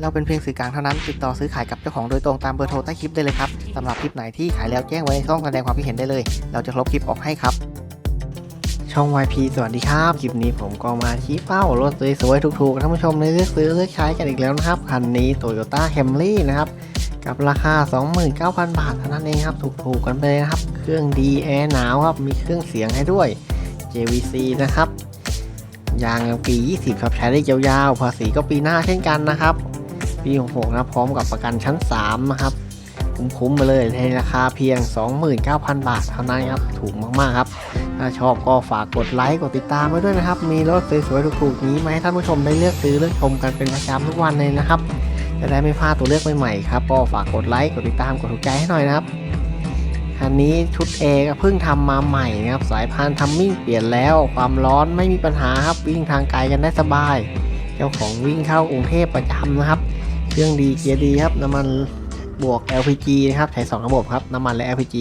เราเป็นเพียงสื่อกลางเท่านั้น ติดต่อซื้อขายกับเจ้าของโดยตรงตามเบอร์โทรใต้คลิปได้เลยครับสำหรับคลิปไหนที่ขายแล้วแจ้งไว้ในช่องแสดงความคิดเห็นได้เลย เราจะลบคลิปออกให้ครับ ช่อง YP สวัสดีครับ คลิปนี้ผมก็มาชี้เป้ารถสวยๆถูกๆท่านผู้ชมในเลือกซื้อเลือกใช้กันอีกแล้วนะครับคันนี้ Toyota Camry นะครับกับราคา 29,000 บาทเท่านั้นเองครับ ถูกๆกันไปเลยนะครับ เครื่องดีแอร์หนาวครับ มีเครื่องเสียงให้ด้วย JVC นะครับ ยางปี 20 ครับ ใช้ได้ยาวๆ ภาษีก็ปีหน้าเช่นกันนะครับ ปี66นะพร้อมกับประกันชั้น 3 นะครับ คุ้มๆไปเลยในราคาเพียง 29,000 บาทเท่านั้นครับ ถูกมากๆครับ ถ้าชอบก็ฝากกดไลค์กดติดตามไว้ด้วยนะครับ มีรถสวยๆถูกๆนี้มาให้ท่านผู้ชมได้เลือกซื้อเลือกชมกันเป็นประจำทุกวันเลยนะครับ จะได้ไม่พลาดตัวเลือกใหม่ๆครับก็ฝากกดไลค์กดติดตามกดถูกใจให้หน่อยนะครับคันนี้ชุด A ก็เพิ่งทำมาใหม่นะครับ สายพานทัมมิ่งเปลี่ยนแล้ว ความร้อนไม่มีปัญหาครับวิ่งทางไกลกันได้สบาย เจ้าของวิ่งเข้ากรุงเทพประจำนะครับ เครื่องดีเกียร์ดีครับน้ำมันบวก LPG นะครับใช้2ระบบครับน้ำมันและ LPG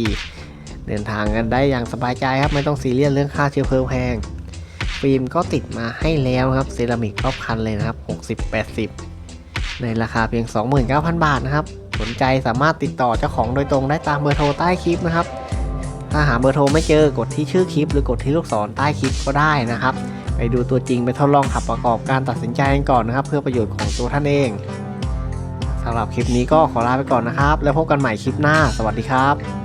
เดินทางกันได้อย่างสบายใจครับไม่ต้องซีเรียสเรื่องค่าเชื้อเพลิงแพงฟิล์มก็ติดมาให้แล้วครับเซรามิกรอบคันเลยนะครับ 60-80 ในราคาเพียง 29,000 บาทนะครับ สนใจสามารถติดต่อเจ้าของโดยตรงได้ตามเบอร์โทรใต้คลิปนะครับ ถ้าหาเบอร์โทรไม่เจอกดที่ชื่อคลิป หรือกดที่ลูกศรใต้คลิปก็ได้นะครับ ไปดูตัวจริงไปทดลองขับประกอบการตัดสินใจกันก่อนนะครับ เพื่อประโยชน์ของตัวท่านเอง สำหรับคลิปนี้ก็ขอลาไปก่อนนะครับ แล้วพบกันใหม่คลิปหน้า สวัสดีครับ